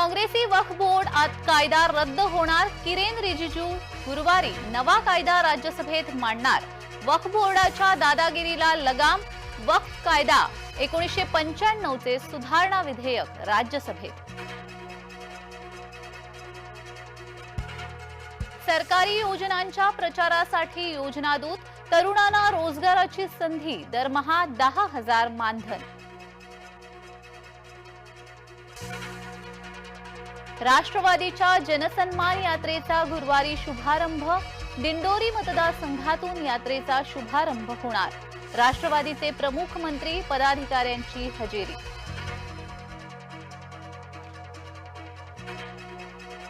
काँग्रेसी वक्फ बोर्ड कायदा रद्द होणार. किरेन रिजिजू गुरुवारी नवा कायदा राज्यसभेत मांडणार. वक्फ बोर्डाच्या दादागिरीला लगाम. वक्फ कायदा एकोणीसशे पंच्याण्णवचे सुधारणा विधेयक राज्यसभेत. सरकारी योजनांच्या प्रचारासाठी योजनादूत. तरुणांना रोजगाराची संधी दरमहा दहा हजार मानधन. राष्ट्रवादीच्या जनसन्मान यात्रेचा गुरुवारी शुभारंभ दिंडोरी मतदारसंघातून यात्रेचा शुभारंभ होणार. राष्ट्रवादीचे प्रमुख मंत्री पदाधिकाऱ्यांची हजेरी.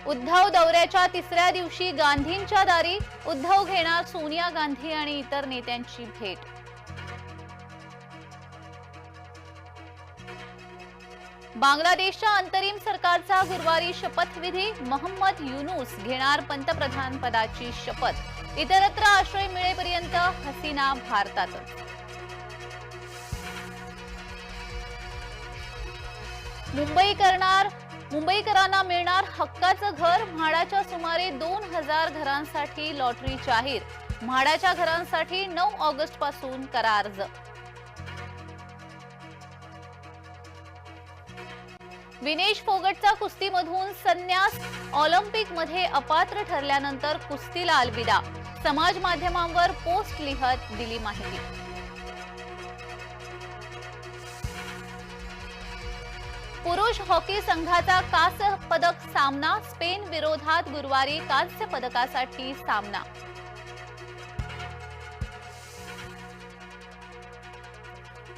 उद्धव दौऱ्याच्या तिसऱ्या दिवशी गांधींच्या दारी उद्धव घेणार सोनिया गांधी आणि इतर नेत्यांची भेट. बांगलादेशच्या अंतरिम सरकारचा गुरुवारी शपथविधी. मोहम्मद युनूस घेणार पंतप्रधान पदाची शपथ. इतरत्र आश्रय मिळेपर्यंत हसीना भारतातच मुंबई करणार मुंबईकरांना मिळणार हक्काचं घर. म्हाडाच्या सुमारे दोन हजार घरांसाठी लॉटरी जाहीर. म्हाडाच्या घरांसाठी नऊ ऑगस्टपासून करा विनेश फोगटचा कुस्तीमधून संन्यास. ऑलिम्पिकमध्ये अपात्र ठरल्यानंतर कुस्तीला अलविदा. समाज माध्यमांवर पोस्ट लिहत दिली माहिती. पुरुष हॉकी संघाचा कांस्य पदक सामना. स्पेन विरोधात गुरुवारी कांस्य पदकासाठी सामना.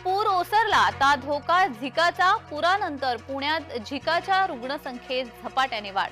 पूर ओसरला आता धोका झिकाचा पुरानंतर पुण्यात झिकाच्या रुग्णसंख्येत झपाट्याने वाढ